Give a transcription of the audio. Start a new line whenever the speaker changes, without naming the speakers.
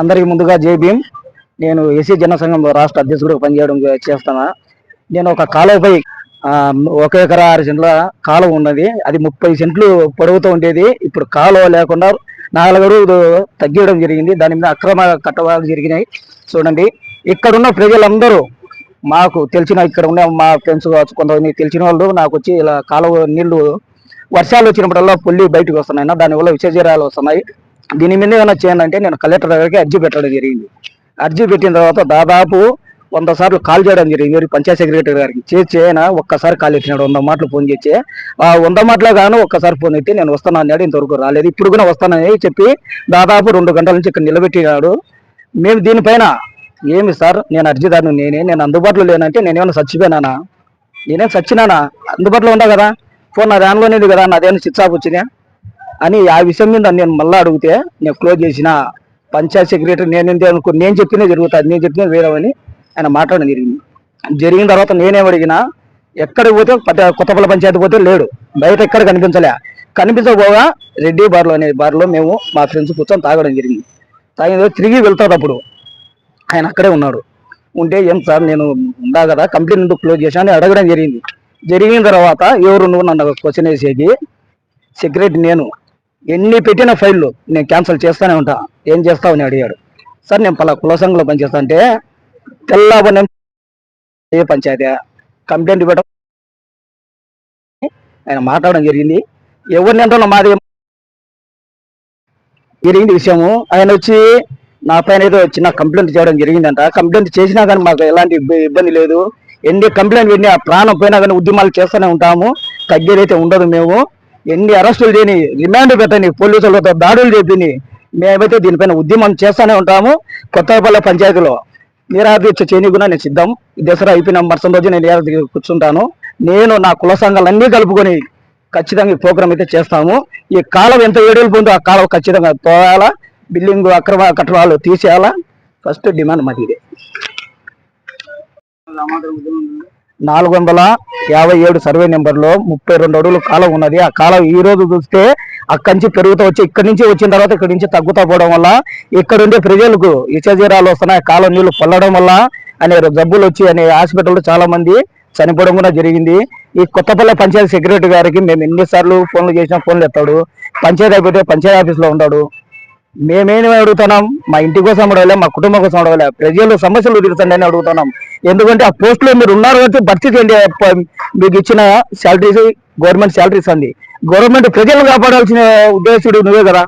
అందరికి ముందుగా జై భీమ్. నేను ఎస్సీ జనసంఘం రాష్ట్ర అధ్యక్షుడు పనిచేయడం చేస్తాను. నేను ఒక కాలువపై ఒక ఎకరా ఆరు సెంట్ల కాలువ ఉన్నది. అది ముప్పై సెంట్లు పొడవుతో ఉండేది. ఇప్పుడు కాలువ లేకుండా నాలుగు అడుగులు జరిగింది. దాని మీద అక్రమ కట్టవాలు జరిగినాయి. చూడండి ఇక్కడున్న ప్రజలందరూ మాకు తెలిసిన ఇక్కడ ఉన్న మా ఫ్రెండ్స్ కావచ్చు కొంతమంది తెలిసిన వాళ్ళు నాకు వచ్చి ఇలా కాలువ నీళ్ళు వర్షాలు వచ్చినప్పుడల్లా పుల్లి బయటకు వస్తున్నాయి. దానివల్ల విషజీరాలు వస్తున్నాయి. దీని మీద ఏమైనా చేయండి అంటే నేను కలెక్టర్ దగ్గరికి అర్జీ పెట్టడం జరిగింది. అర్జీ పెట్టిన తర్వాత దాదాపు వంద సార్లు కాల్ చేయడం జరిగింది. మీరు పంచాయత్ సెక్రటరీ గారికి చేసి ఆయన ఒక్కసారి కాల్ ఎత్తినాడు. వంద మాటలు ఫోన్ చేసి ఆ వంద మాటలు గాను ఒక్కసారి ఫోన్ ఎత్తి నేను వస్తాను అన్నాడు. ఇంతవరకు రాలేదు. ఇప్పుడు కూడా వస్తానని చెప్పి దాదాపు రెండు గంటల నుంచి ఇక్కడ నిలబెట్టినాడు. మేము దీనిపైన ఏమి సార్? నేను అర్జీదారుని నేనే. నేను అందుబాటులో లేనంటే నేనేమైనా చచ్చిపోయినానా? నేనేం చచ్చినానా? అందుబాటులో ఉందా కదా. ఫోన్ నా దానిలోనేది కదా. నాదేమైనా స్విచ్ వచ్చినా అని ఆ విషయం మీద నేను మళ్ళీ అడిగితే నేను క్లోజ్ చేసిన పంచాయత్ సెక్రటరీ నేను ఏంటి అనుకో నేను చెప్పినే జరుగుతుంది నేను చెప్పిన వేరేవని ఆయన మాట్లాడడం జరిగింది. జరిగిన తర్వాత నేనేం అడిగినా ఎక్కడికి పోతే కొత్తపల్లి పంచాయతీ పోతే లేడు. బయట ఎక్కడ కనిపించలే. కనిపించకపోగా రెడ్డి బార్లో అనే బార్లో మేము మా ఫ్రెండ్స్ కూర్చొని తాగడం జరిగింది. తాగిన తిరిగి తిరిగి వెళ్తాడప్పుడు ఆయన అక్కడే ఉన్నాడు. ఉంటే ఏం సార్ నేను ఉందా కదా కంప్లైంట్ ఎందుకు క్లోజ్ చేశాను అడగడం జరిగింది. జరిగిన తర్వాత ఎవరు నువ్వు నన్ను క్వశ్చన్ వేసేది? సెక్రటరీ నేను. ఎన్ని పెట్టిన ఫైళ్ళు నేను క్యాన్సిల్ చేస్తానే ఉంటా. ఏం చేస్తావు అని అడిగాడు. సార్ నేను పలా కుల సంఘంలో పనిచేస్తా అంటే తెల్లబడి ఏ పంచాయతీ? కంప్లైంట్ ఇవ్వడం ఆయన మాట్లాడడం జరిగింది. ఎవరిని అంటున్నా మాది జరిగింది విషయము. ఆయన వచ్చి నా పైన ఏదో చిన్న కంప్లైంట్ చేయడం జరిగిందంట. కంప్లైంట్ చేసినా కానీ మాకు ఎలాంటి ఇబ్బంది లేదు. ఎన్ని కంప్లైంట్ విని ఆ ప్రాణం పోయినా కానీ ఉద్యమాలు చేస్తూనే ఉంటాము. తగ్గేదైతే ఉండదు మేము. ఎన్ని అరెస్టులు చేయని రిమాండ్ పెట్టని పోలీసులతో దాడులు చెప్పిని మేమైతే దీనిపైన ఉద్యమం చేస్తూనే ఉంటాము. కొత్తపల్లి పంచాయతీలో నీరాదీక్ష చేయని కూడా నేను సిద్ధం. దసరా అయిపోయిన మరుసటి రోజు నేను నీరాదీక్ష కూర్చుంటాను. నేను నా కుల సంఘాలన్నీ కలుపుకొని ఖచ్చితంగా ఈ ప్రోగ్రామ్ అయితే చేస్తాము. ఈ కాలం ఎంత ఏడేళ్ళు పొందో ఆ కాలం ఖచ్చితంగా తోయాలా బిల్డింగ్ అక్రమ కట్టడాలు తీసేయాలా ఫస్ట్ డిమాండ్ మాది ఇదే. నాలుగు వందల యాభై ఏడు సర్వే నెంబర్లో ముప్పై రెండు అడుగులు కాలం ఉన్నది. ఆ కాలం ఈ రోజు చూస్తే అక్కడి నుంచి పెరుగుతూ వచ్చి ఇక్కడి నుంచి వచ్చిన తర్వాత ఇక్కడి నుంచి తగ్గుతూ పోవడం వల్ల ఇక్కడ ఉండే ప్రజలకు ఇచ్చజీరాలు వస్తున్నాయి. కాలం నీళ్ళు పొల్లడం వల్ల అనే జబ్బులు వచ్చి అనే హాస్పిటల్లో చాలా మంది చనిపోవడం కూడా జరిగింది. ఈ కొత్తపల్లి పంచాయతీ సెక్రటరీ గారికి మేము ఎన్నిసార్లు ఫోన్లు చేసినా ఫోన్లు ఎత్తాడు. పంచాయతీ అయిపోతే పంచాయతీ ఆఫీస్లో ఉంటాడు. మేమేమి అడుగుతున్నాం? మా ఇంటి కోసం అడగలే మా కుటుంబం కోసం అడగలే. ప్రజలు సమస్యలు తీరుతండి అని అడుగుతున్నాం. ఎందుకంటే ఆ పోస్టులో మీరు ఉన్నారు కాబట్టి భర్తీ చేయండి మీకు ఇచ్చిన శాలరీస్ గవర్నమెంట్ శాలరీస్ అండి గవర్నమెంట్ ప్రజలు కాపాడాల్సిన ఉద్దేశుడు నువ్వే కదా?